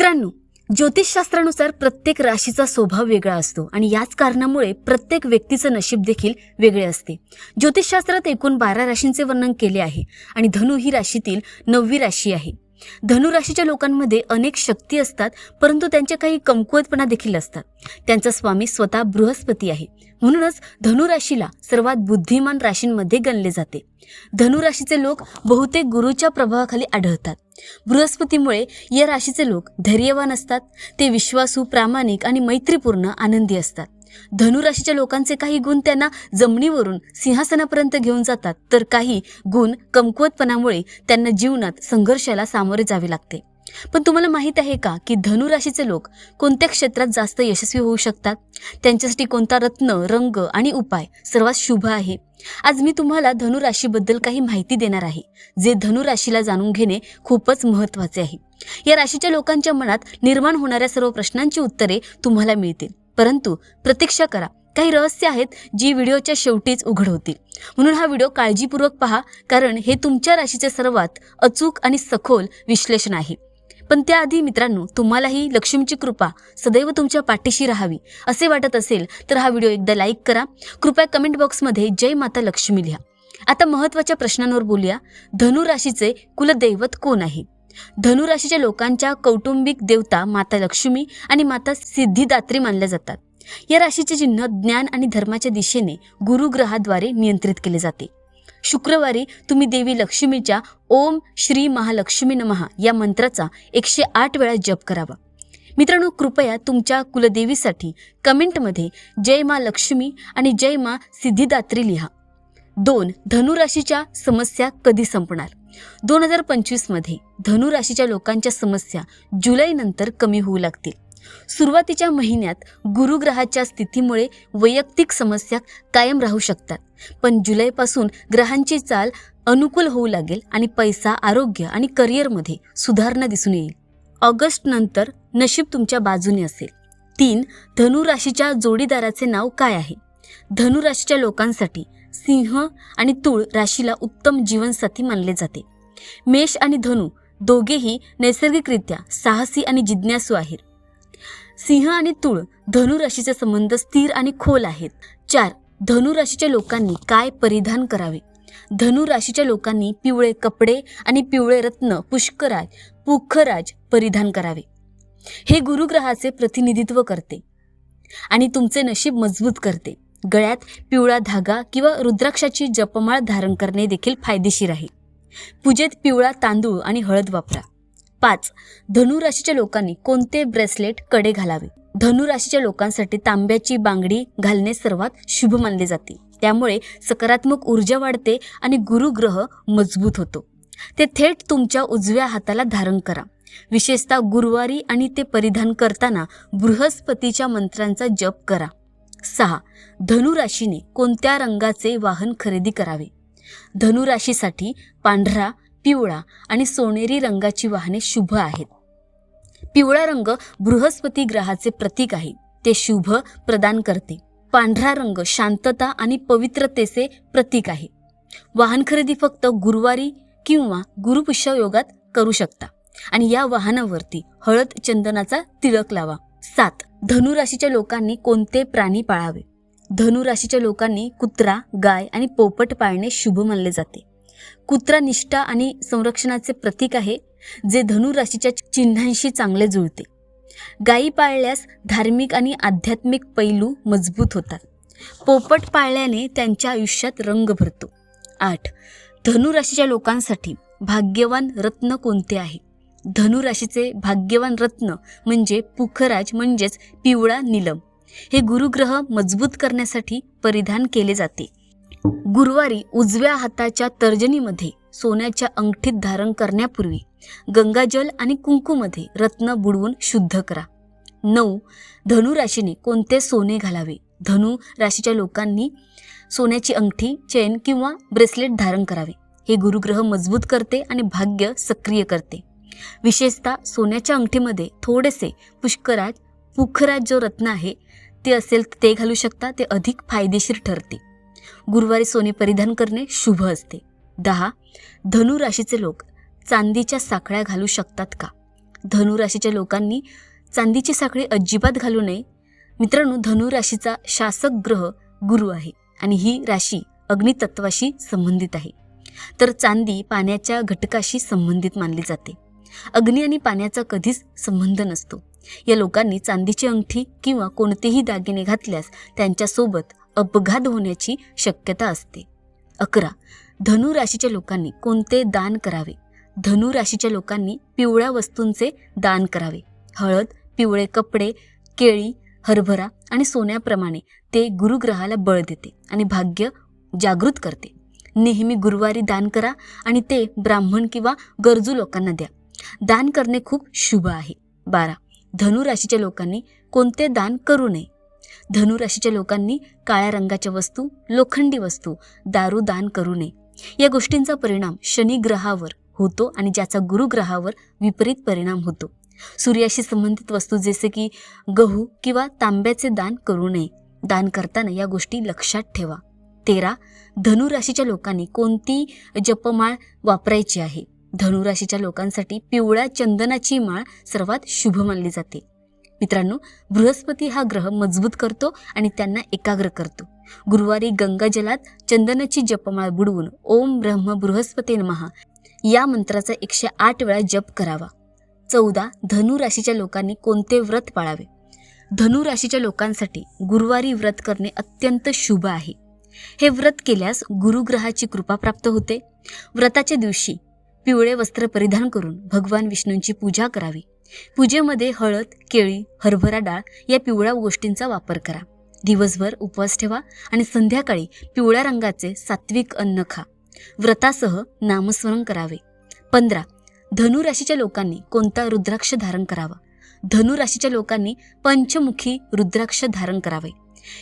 मित्रांनो ज्योतिषशास्त्रानुसार प्रत्येक राशीचा स्वभाव वेगळा असतो आणि याच कारणामुळे प्रत्येक व्यक्तीचं नशीब देखील वेगळे असते. ज्योतिषशास्त्रात एकूण बारा राशींचे वर्णन केले आहे आणि धनु ही राशीतील नववी राशी आहे. धनुराशीच्या लोकांमध्ये अनेक शक्ती असतात परंतु त्यांचे काही कमकुवतपणा देखील असतात. त्यांचा स्वामी स्वतः बृहस्पती आहे. म्हणूनच धनुराशीला सर्वात बुद्धिमान राशींमध्ये गणले जाते. धनुराशीचे लोक बहुतेक गुरुच्या प्रभावाखाली आढळतात. बृहस्पतीमुळे या राशीचे लोक धैर्यवान असतात ते विश्वासू प्रामाणिक आणि मैत्रीपूर्ण आनंदी असतात. धनुराशीच्या लोकांचे काही गुण त्यांना जमिनीवरून सिंहासनापर्यंत घेऊन जातात. तर काही गुण कमकुवतपणामुळे त्यांना जीवनात संघर्षाला सामोरे जावे लागते. पण तुम्हाला माहीत आहे का की धनुराशीचे लोक कोणत्या क्षेत्रात जास्त यशस्वी होऊ शकतात? त्यांच्यासाठी कोणता रत्न रंग आणि उपाय सर्वात शुभ आहे? आज मी तुम्हाला धनुराशीबद्दल काही माहिती देणार आहे जे धनुराशीला जाणून घेणे खूपच महत्त्वाचे आहे. या राशीच्या लोकांच्या मनात निर्माण होणाऱ्या सर्व प्रश्नांची उत्तरे तुम्हाला मिळतील. परंतु प्रतीक्षा करा. काही रहस्य आहेत जी व्हिडिओच्या शेवटीच उघड होतील म्हणून हा व्हिडिओ काळजीपूर्वक पहा कारण हे तुमच्या राशीचे सर्वात अचूक आणि सखोल विश्लेषण आहे. पण त्याआधी मित्रांनो तुम्हालाही लक्ष्मीची कृपा सदैव तुमच्या पाठीशी राहावी असे वाटत असेल तर हा व्हिडिओ एकदा लाईक करा. कृपया कमेंट बॉक्समध्ये जय माता लक्ष्मी लिहा. आता महत्त्वाच्या प्रश्नांवर बोलूया. धनु राशीचे कुलदैवत कोण आहे? धनुराशीच्या लोकांच्या कौटुंबिक देवता माता लक्ष्मी आणि माता सिद्धिदात्री मानल्या जातात. या राशीचे चिन्ह ज्ञान आणि धर्माच्या दिशेने गुरुग्रहाद्वारे नियंत्रित केले जाते. शुक्रवारी तुम्ही देवी लक्ष्मीच्या ओम श्री महालक्ष्मी नमहा या मंत्राचा एकशे आठ वेळा जप करावा. मित्रांनो कृपया तुमच्या कुलदेवीसाठी कमेंटमध्ये जय मा लक्ष्मी आणि जय मा सिद्धिदात्री लिहा. दोन धनुराशीच्या समस्या कधी संपणार? दोन हजार पंचवीसमध्ये धनुराशीच्या लोकांच्या समस्या जुलैनंतर कमी होऊ लागतील. सुरुवातीच्या महिन्यात गुरुग्रहाच्या स्थितीमुळे वैयक्तिक समस्या कायम राहू शकतात. पण जुलैपासून ग्रहांची चाल अनुकूल होऊ लागेल आणि पैसा आरोग्य आणि करिअरमध्ये सुधारणा दिसून येईल. ऑगस्ट नंतर नशीब तुमच्या बाजूने असेल. तीन धनुराशीच्या जोडीदाराचे नाव काय आहे? धनुराशीच्या लोकांसाठी सिंह आणि तूळ राशीला उत्तम जीवनसाथी मानले जाते. मेष आणि धनु दोघेही नैसर्गिकरित्या साहसी आणि जिज्ञासू आहेत. सिंह आणि तूळ धनु राशीचा संबंध स्थिर आणि खोल आहेत. चार धनु राशीच्या लोकांनी काय परिधान करावे? धनु राशीच्या लोकांनी पिवळे कपडे आणि पिवळे रत्न पुष्कराज पुखराज परिधान करावे. हे गुरुग्रहाचे प्रतिनिधित्व करते आणि तुमचे नशीब मजबूत करते. गळ्यात पिवळा धागा किंवा रुद्राक्षाची जपमाळ धारण करणे देखील फायदेशीर आहे. पूजेत पिवळा तांदूळ आणि हळद वापरा. पाच धनुराशीच्या लोकांनी कोणते ब्रेसलेटकडे घालावे? धनुराशीच्या लोकांसाठी तांब्याची बांगडी घालणे सर्वात शुभ मानले जाते. त्यामुळे सकारात्मक ऊर्जा वाढते आणि गुरुग्रह मजबूत होतो. ते थेट तुमच्या उजव्या हाताला धारण करा. विशेषतः गुरुवारी आणि ते परिधान करताना बृहस्पतीच्या मंत्रांचा जप करा. सहा. धनुराशीने कोणत्या रंगाचे वाहन खरेदी करावे? धनुराशीसाठी पांढरा पिवळा आणि सोनेरी रंगाची वाहने शुभ आहेत. पिवळा रंग बृहस्पती ग्रहाचे प्रतीक आहे. ते शुभ प्रदान करते. पांढरा रंग शांतता आणि पवित्रतेचे प्रतीक आहे. वाहन खरेदी फक्त गुरुवारी किंवा गुरुपुष्य योगात करू शकता. आणि या वाहनावरती हळद चंदनाचा तिळक लावा. सात. धनुराशीच्या लोकांनी कोणते प्राणी पाळावे? धनुराशीच्या लोकांनी कुत्रा गाय आणि पोपट पाळणे शुभ मानले जाते. कुत्रा निष्ठा आणि संरक्षणाचे प्रतीक आहे जे धनुराशीच्या चिन्हांशी चांगले जुळते. गायी पाळल्यास धार्मिक आणि आध्यात्मिक पैलू मजबूत होतात. पोपट पाळल्याने त्यांच्या आयुष्यात रंग भरतो. आठ. धनुराशीच्या लोकांसाठी भाग्यवान रत्न कोणते आहे? धनुराशीचे भाग्यवान रत्न म्हणजे पुखराज म्हणजेच पिवळा निलम. हे गुरुग्रह मजबूत करण्यासाठी परिधान केले जाते. गुरुवारी उजव्या हाताच्या तर्जनीमध्ये सोन्याच्या अंगठीत धारण करण्यापूर्वी गंगाजल आणि कुंकूमध्ये रत्न बुडवून शुद्ध करा. नऊ धनु राशीने कोणते सोने घालावे? धनु राशीच्या लोकांनी सोन्याची अंगठी चेन किंवा ब्रेसलेट धारण करावे. हे गुरुग्रह मजबूत करते आणि भाग्य सक्रिय करते. विशेषतः सोन्याच्या अंगठीमध्ये थोडेसे पुष्कराज पुखराज जो रत्न आहे ते असेल तर ते घालू शकता ते अधिक फायदेशीर ठरते. गुरुवारी सोने परिधान करणे शुभ असते. दहा धनु राशीचे लोक चांदीच्या साखळ्या घालू शकतात का? धनु राशीच्या लोकांनी चांदीची साखळी अजिबात घालू नये. मित्रांनो धनु राशीचा शासक ग्रह गुरु आहे आणि ही राशी अग्नितत्वाशी संबंधित आहे. तर चांदी पाण्याच्या घटकाशी संबंधित मानली जाते. अग्नी आणि पाण्याचा कधीच संबंध नसतो. या लोकांनी चांदीची अंगठी किंवा कोणतेही दागिने घातल्यास त्यांच्यासोबत अपघात होण्याची शक्यता असते. अकरा. धनु राशीच्या लोकांनी कोणते दान करावे? धनु राशीच्या लोकांनी पिवळ्या वस्तूंचे दान करावे. हळद पिवळे कपडे केळी हरभरा आणि सोन्याप्रमाणे ते गुरुग्रहाला बळ देते आणि भाग्य जागृत करते. नेहमी गुरुवारी दान करा आणि ते ब्राह्मण किंवा गरजू लोकांना द्या. दान करणे खूप शुभ आहे. बारा. धनुराशीच्या लोकांनी कोणते दान करू नये. धनुराशीच्या लोकांनी काळ्या रंगाच्या वस्तू लोखंडी वस्तू दारू दान करू नये. या गोष्टींचा परिणाम शनी ग्रहावर होतो आणि ज्याचा गुरुग्रहावर विपरीत परिणाम होतो. सूर्याशी संबंधित वस्तू जसे की गहू किंवा तांब्याचे दान करू नये. दान करताना या गोष्टी लक्षात ठेवा. तेरा. धनुराशीच्या लोकांनी कोणती जपमाळ वापरायची आहे? धनुराशीच्या लोकांसाठी पिवळ्या चंदनाची माळ सर्वात शुभ मानली जाते. मित्रांनो बृहस्पती हा ग्रह मजबूत करतो आणि त्यांना एकाग्र करतो. गुरुवारी गंगाजलात चंदनाची जपमाळ बुडवून ओम ब्रह्म बृहस्पती महा या मंत्राचा एकशे आठ वेळा जप करावा. चौदा धनु राशीच्या लोकांनी कोणते व्रत पाळावे? धनु राशीच्या लोकांसाठी गुरुवारी व्रत करणे अत्यंत शुभ आहे. हे व्रत केल्यास गुरुग्रहाची कृपा प्राप्त होते. व्रताच्या दिवशी पिवळे वस्त्र परिधान करून भगवान विष्णूंची पूजा करावी. पूजेमध्ये हळद केळी हरभरा डाळ या पिवळ्या गोष्टींचा वापर करा. दिवसभर उपवास ठेवा आणि संध्याकाळी पिवळ्या रंगाचे सात्विक अन्न खा. व्रतासह नामस्मरण करावे. पंधरा धनुराशीच्या लोकांनी कोणता रुद्राक्ष धारण करावा? धनुराशीच्या लोकांनी पंचमुखी रुद्राक्ष धारण करावे.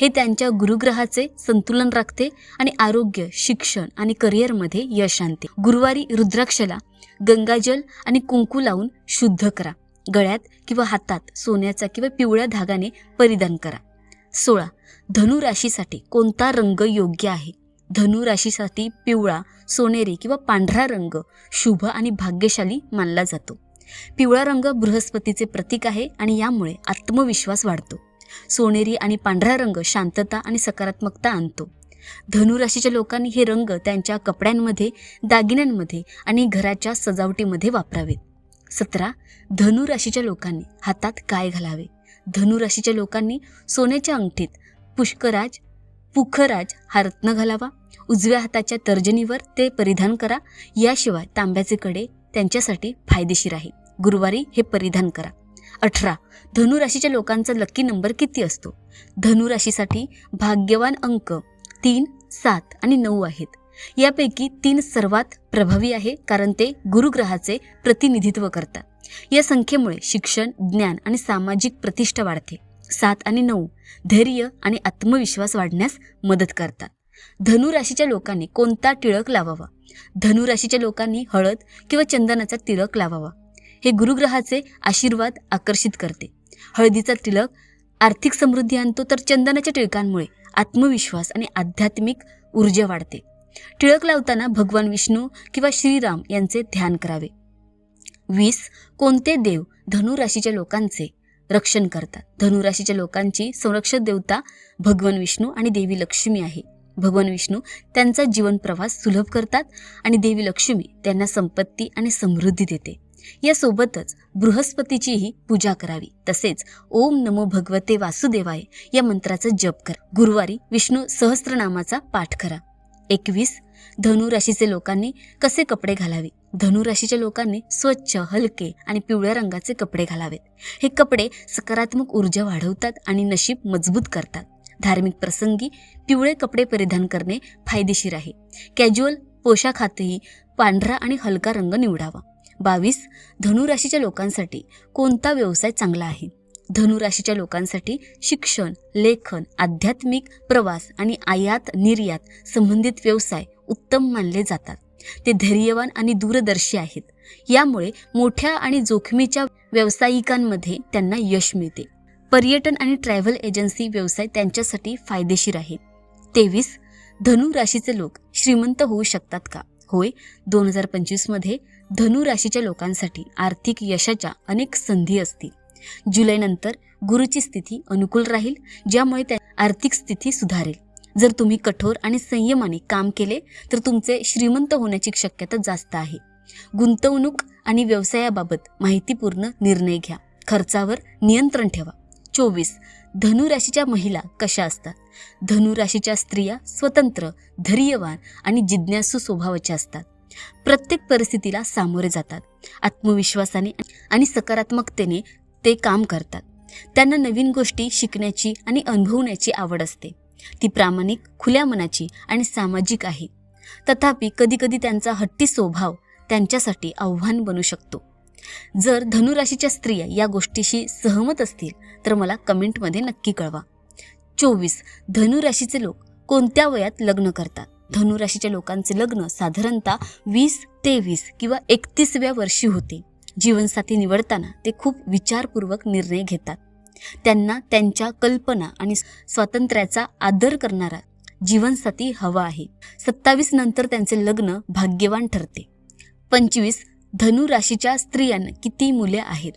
हे त्यांच्या गुरुग्रहाचे संतुलन राखते आणि आरोग्य शिक्षण आणि करिअरमध्ये यश आणते. गुरुवारी रुद्राक्षला गंगाजल आणि कुंकू लावून शुद्ध करा. गळ्यात किंवा हातात सोन्याचा किंवा पिवळ्या धागाने परिधान करा. सोळा धनु राशीसाठी कोणता रंग योग्य आहे? धनु राशीसाठी पिवळा सोनेरी किंवा पांढरा रंग शुभ आणि भाग्यशाली मानला जातो. पिवळा रंग बृहस्पतीचे प्रतीक आहे आणि यामुळे आत्मविश्वास वाढतो. सोनेरी आणि पांढरा रंग शांतता आणि सकारात्मकता आणतो. धनुराशीच्या लोकांनी हे रंग त्यांच्या कपड्यांमध्ये दागिन्यांमध्ये आणि घराच्या सजावटीमध्ये वापरावेत सतरा धनुराशीच्या लोकांनी हातात काय घालावे? धनुराशीच्या लोकांनी सोन्याच्या अंगठीत पुष्कराज पुखराज हा रत्न घालावा. उजव्या हाताच्या तर्जनीवर ते परिधान करा. याशिवाय तांब्याचे कडे त्यांच्यासाठी फायदेशीर आहे. गुरुवारी हे परिधान करा. अठरा. धनुराशीच्या लोकांचा लक्की नंबर किती असतो? धनुराशीसाठी भाग्यवान अंक तीन सात आणि नऊ आहेत. यापैकी तीन सर्वात प्रभावी आहे कारण ते गुरुग्रहाचे प्रतिनिधित्व करतात. या संख्येमुळे शिक्षण ज्ञान आणि सामाजिक प्रतिष्ठा वाढते. सात आणि नऊ धैर्य आणि आत्मविश्वास वाढण्यास मदत करतात. धनुराशीच्या लोकांनी कोणता टिळक लावावा? धनुराशीच्या लोकांनी हळद किंवा चंदनाचा तिळक लावावा. हे गुरुग्रहाचे आशीर्वाद आकर्षित करते. हळदीचा तिलक आर्थिक समृद्धी आणतो तर चंदनाच्या टिळकांमुळे आत्मविश्वास आणि आध्यात्मिक ऊर्जा वाढते. टिळक लावताना भगवान विष्णू किंवा श्रीराम यांचे ध्यान करावे. वीस कोणते देव धनुराशीच्या लोकांचे रक्षण करतात? धनुराशीच्या लोकांची संरक्षक देवता भगवान विष्णू आणि देवी लक्ष्मी आहे. भगवान विष्णू त्यांचा जीवन प्रवास सुलभ करतात आणि देवी लक्ष्मी त्यांना संपत्ती आणि समृद्धी देते. यासोबतच बृहस्पतीचीही पूजा करावी. तसेच ओम नमो भगवते वासुदेवाय या मंत्राचा जप कर. गुरुवारी विष्णू सहस्त्रनामाचा पाठ करा. एकवीस धनुराशीचे लोकांनी कसे कपडे घालावे? धनुराशीच्या लोकांनी स्वच्छ हलके आणि पिवळ्या रंगाचे कपडे घालावेत. हे कपडे सकारात्मक ऊर्जा वाढवतात आणि नशीब मजबूत करतात. धार्मिक प्रसंगी पिवळे कपडे परिधान करणे फायदेशीर आहे. कॅज्युअल पोशाखातही पांढरा आणि हलका रंग निवडावा. बावीस धनुराशीच्या लोकांसाठी कोणता व्यवसाय चांगला आहे? धनुराशीच्या लोकांसाठी शिक्षण लेखन आध्यात्मिक प्रवास आणि आयात निर्यात संबंधित व्यवसाय उत्तम मानले जातात. ते धैर्यवान आणि दूरदर्शी आहेत. यामुळे मोठ्या आणि जोखमीच्या व्यावसायिकांमध्ये त्यांना यश मिळते. पर्यटन आणि ट्रॅव्हल एजन्सी व्यवसाय त्यांच्यासाठी फायदेशीर आहे. तेवीस धनु राशीचे लोक श्रीमंत होऊ शकतात का? होय दोन हजार पंचवीसमध्ये धनु राशीच्या लोकांसाठी आर्थिक यशाच्या अनेक संधी असतील. जुलैनंतर गुरुची स्थिती अनुकूल राहील ज्यामुळे त्या आर्थिक स्थिती सुधारेल. जर तुम्ही कठोर आणि संयमाने काम केले तर तुमचे श्रीमंत होण्याची शक्यता जास्त आहे. गुंतवणूक आणि व्यवसायाबाबत माहितीपूर्ण निर्णय घ्या. खर्चावर नियंत्रण ठेवा. चोवीस धनुराशीच्या महिला कशा असतात? धनुराशीच्या स्त्रिया स्वतंत्र धैर्यवान आणि जिज्ञासू स्वभावाच्या असतात. प्रत्येक परिस्थितीला सामोरे जातात. आत्मविश्वासाने आणि सकारात्मकतेने ते काम करतात. त्यांना नवीन गोष्टी शिकण्याची आणि अनुभवण्याची आवड असते. ती प्रामाणिक खुल्या मनाची आणि सामाजिक आहे. तथापि कधीकधी त्यांचा हट्टी स्वभाव त्यांच्यासाठी आव्हान बनू शकतो. जर धनुराशीच्या स्त्रिया या गोष्टीशी सहमत असतील तर मला कमेंटमध्ये नक्की कळवा. चोवीस. धनुराशीचे लोक कोणत्या वयात लग्न करतात? धनुराशीच्या लोकांचे लग्न साधारणतः वीस तेवीस किंवा एकतीसव्या वर्षी होते. जीवनसाथी निवडताना ते खूप विचारपूर्वक निर्णय घेतात. त्यांना त्यांच्या कल्पना आणि स्वातंत्र्याचा आदर करणारा जीवनसाथी हवा आहे. सत्तावीस नंतर त्यांचे लग्न भाग्यवान ठरते. पंचवीस. धनुराशीच्या स्त्रियांना किती मुले आहेत?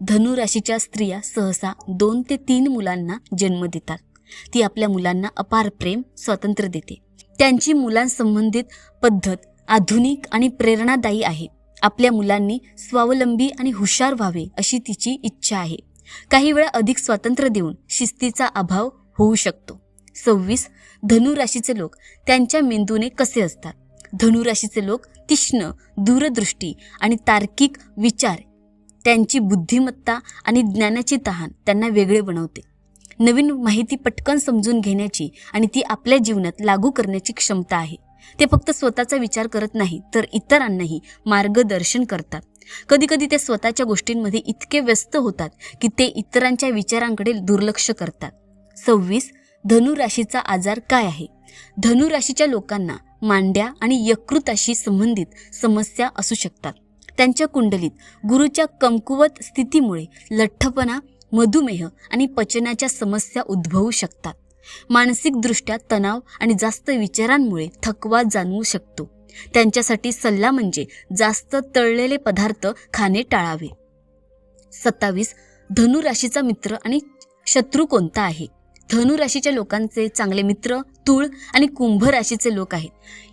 धनुराशीच्या स्त्रिया सहसा दोन ते तीन मुलांना जन्म देतात. ती आपल्या मुलांना अपार प्रेम स्वातंत्र्य देते. त्यांची मुलांसंबंधित पद्धत आधुनिक आणि प्रेरणादायी आहे. आपल्या मुलांनी स्वावलंबी आणि हुशार व्हावे अशी तिची इच्छा आहे. काही वेळा अधिक स्वातंत्र्य देऊन शिस्तीचा अभाव होऊ शकतो. सव्वीस धनुराशीचे लोक त्यांच्या मेंदूने कसे असतात? धनुराशीचे लोक तीक्ष्ण दूरदृष्टी आणि तार्किक विचार त्यांची बुद्धिमत्ता आणि ज्ञानाची तहान त्यांना वेगळे बनवते. नवीन माहिती पटकन समजून घेण्याची आणि ती आपल्या जीवनात लागू करण्याची क्षमता आहे. ते फक्त स्वतःचा विचार करत नाही तर इतरांनाही मार्गदर्शन करतात. कधीकधी ते स्वतःच्या गोष्टींमध्ये इतके व्यस्त होतात की ते इतरांच्या विचारांकडे दुर्लक्ष करतात. सव्वीस धनुराशीचा आजार काय आहे? धनुराशीच्या लोकांना मांड्या आणि यकृताशी संबंधित समस्या असू शकतात. त्यांच्या कुंडलीत गुरुच्या कमकुवत स्थितीमुळे लठ्ठपणा मधुमेह आणि पचनाच्या समस्या उद्भवू शकतात. मानसिकदृष्ट्या तणाव आणि जास्त विचारांमुळे थकवा जाणवू शकतो. त्यांच्यासाठी सल्ला म्हणजे जास्त तळलेले पदार्थ खाणे टाळावे. सत्तावीस. धनुराशीचा मित्र आणि शत्रू कोणता आहे? धनुराशीच्या लोकांचे चांगले मित्र तुळ आणि कुंभ राशीचे लोक आहेत.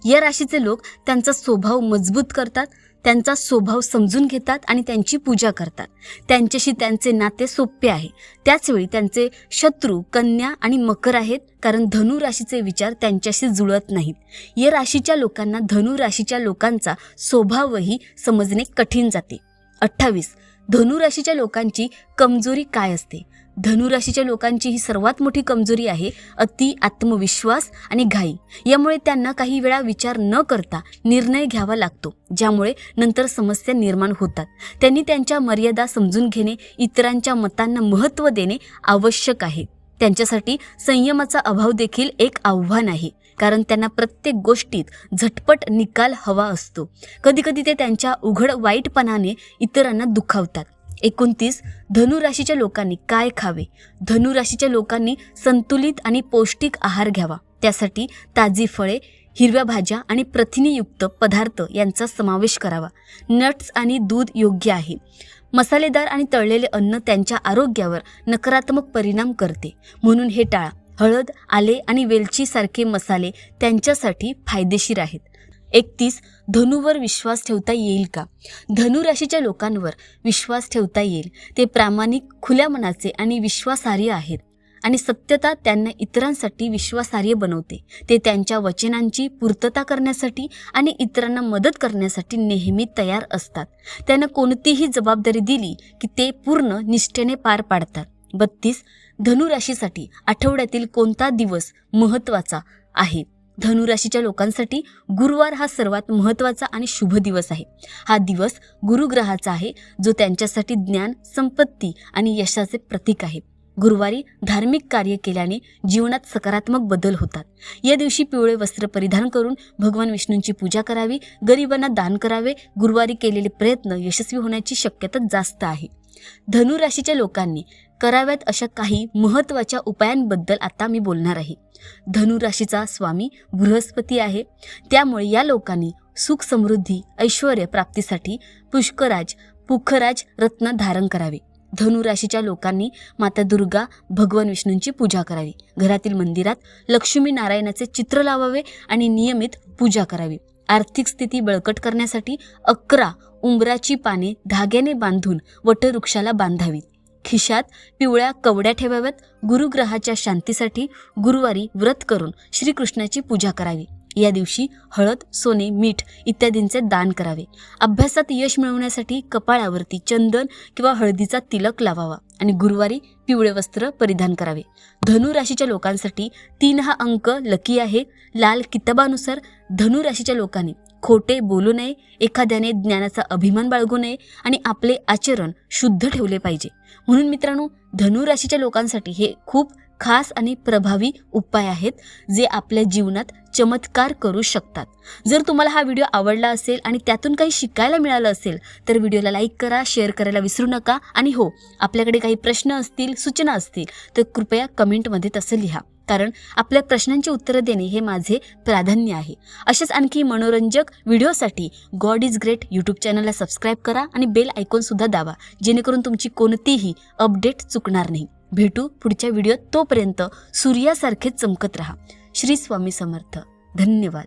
या राशीचे लोक त्यांचा स्वभाव मजबूत करतात त्यांचा स्वभाव समजून घेतात आणि त्यांची पूजा करतात. त्यांच्याशी त्यांचे नाते सोपे आहे. त्याचवेळी त्यांचे शत्रू कन्या आणि मकर आहेत कारण धनु राशीचे विचार त्यांच्याशी जुळत नाहीत. या राशीच्या लोकांना धनु राशीच्या लोकांचा स्वभावही समजणे कठीण जाते. अठ्ठावीस. धनुराशीच्या लोकांची कमजोरी काय असते? धनुराशीच्या लोकांची ही सर्वात मोठी कमजोरी आहे अति आत्मविश्वास आणि घाई. यामुळे त्यांना काही वेळा विचार न करता निर्णय घ्यावा लागतो ज्यामुळे नंतर समस्या निर्माण होतात. त्यांनी त्यांच्या मर्यादा समजून घेणे इतरांच्या मतांना महत्त्व देणे आवश्यक आहे. त्यांच्यासाठी संयमाचा अभाव देखील एक आव्हान आहे कारण त्यांना प्रत्येक गोष्टीत झटपट निकाल हवा असतो. कधीकधी ते त्यांच्या उघड वाईटपणाने इतरांना दुखावतात. एकोणतीस धनुराशीच्या लोकांनी काय खावे? धनुराशीच्या लोकांनी संतुलित आणि पौष्टिक आहार घ्यावा. त्यासाठी ताजी फळे हिरव्या भाज्या आणि प्रथिनेयुक्त पदार्थ यांचा समावेश करावा. नट्स आणि दूध योग्य आहे. मसालेदार आणि तळलेले अन्न त्यांच्या आरोग्यावर नकारात्मक परिणाम करते. म्हणून हे टाळा. हळद आले आणि वेलची सारखे मसाले त्यांच्यासाठी फायदेशीर आहेत. एकतीस धनुवर विश्वास ठेवता येईल का? धनुराशीच्या लोकांवर विश्वास ठेवता येईल. ते प्रामाणिक खुल्या मनाचे आणि विश्वासार्ह आहेत. आणि सत्यता त्यांना इतरांसाठी विश्वासार्ह बनवते. ते त्यांच्या वचनांची पूर्तता करण्यासाठी आणि इतरांना मदत करण्यासाठी नेहमी तयार असतात. त्यांना कोणतीही जबाबदारी दिली की ते पूर्ण निष्ठेने पार पाडतात. बत्तीस धनुराशीसाठी आठवड्यातील कोणता दिवस महत्त्वाचा आहे? धनुराशीच्या लोकांसाठी गुरुवार हा सर्वात महत्त्वाचा आणि शुभ दिवस आहे. हा दिवस गुरुग्रहाचा आहे जो त्यांच्यासाठी ज्ञान संपत्ती आणि यशाचे प्रतीक आहे. गुरुवारी धार्मिक कार्य केल्याने जीवनात सकारात्मक बदल होतात. या दिवशी पिवळे वस्त्र परिधान करून भगवान विष्णूंची पूजा करावी गरिबांना दान करावे गुरुवारी केलेले प्रयत्न यशस्वी होण्याची शक्यता जास्त आहे. धनुराशीच्या लोकांनी कराव्यात अशा काही महत्त्वाच्या उपायांबद्दल आता मी बोलणार आहे. धनुराशीचा स्वामी बृहस्पती आहे. त्यामुळे या लोकांनी सुख समृद्धी ऐश्वर प्राप्तीसाठी पुष्कराज पुखराज रत्न धारण करावे. धनुराशीच्या लोकांनी माता दुर्गा भगवान विष्णूंची पूजा करावी. घरातील मंदिरात लक्ष्मी नारायणाचे चित्र लावावे आणि नियमित पूजा करावी. आर्थिक स्थिती बळकट करण्यासाठी अकरा उंबराची पाने धाग्याने बांधून वटवृक्षाला बांधावीत. खिशात पिवळ्या कवड्या ठेवाव्यात गुरुग्रहाच्या शांतीसाठी गुरुवारी व्रत करून श्रीकृष्णाची पूजा करावी. या दिवशी हळद सोने मीठ इत्यादींचे दान करावे. अभ्यासात यश मिळवण्यासाठी कपाळावरती चंदन किंवा हळदीचा तिलक लावावा आणि गुरुवारी पिवळे वस्त्र परिधान करावे. धनु राशीच्या लोकांसाठी तीन हा अंक लकी आहे. लाल किताबानुसार धनु राशीच्या लोकांनी खोटे बोलू नये एखाद्याने ज्ञानाचा अभिमान बाळगू नये आणि आपले आचरण शुद्ध ठेवले पाहिजे. म्हणून मित्रांनो धनुराशीच्या लोकांसाठी हे खूप खास आणि प्रभावी उपाय आहेत जे आपल्या जीवनात चमत्कार करू शकतात. जर तुम्हाला हा व्हिडिओ आवडला असेल आणि त्यातून काही शिकायला मिळालं असेल तर व्हिडिओला लाईक करा शेअर करायला विसरू नका. आणि हो आपल्याकडे काही प्रश्न असतील सूचना असतील तर कृपया कमेंटमध्ये तसं लिहा. कारण आपल्या प्रश्नांची उत्तरं देणे हे माझे प्राधान्य आहे. असेच आणखी मनोरंजक व्हिडिओसाठी गॉड इज ग्रेट यूट्यूब चॅनलला सबस्क्राईब करा आणि बेल आयकॉनसुद्धा दावा जेणेकरून तुमची कोणतीही अपडेट चुकणार नाही. भेटू पुढच्या व्हिडिओत तोपर्यंत सूर्यासारखे चमकत राहा. श्री स्वामी समर्थ. धन्यवाद.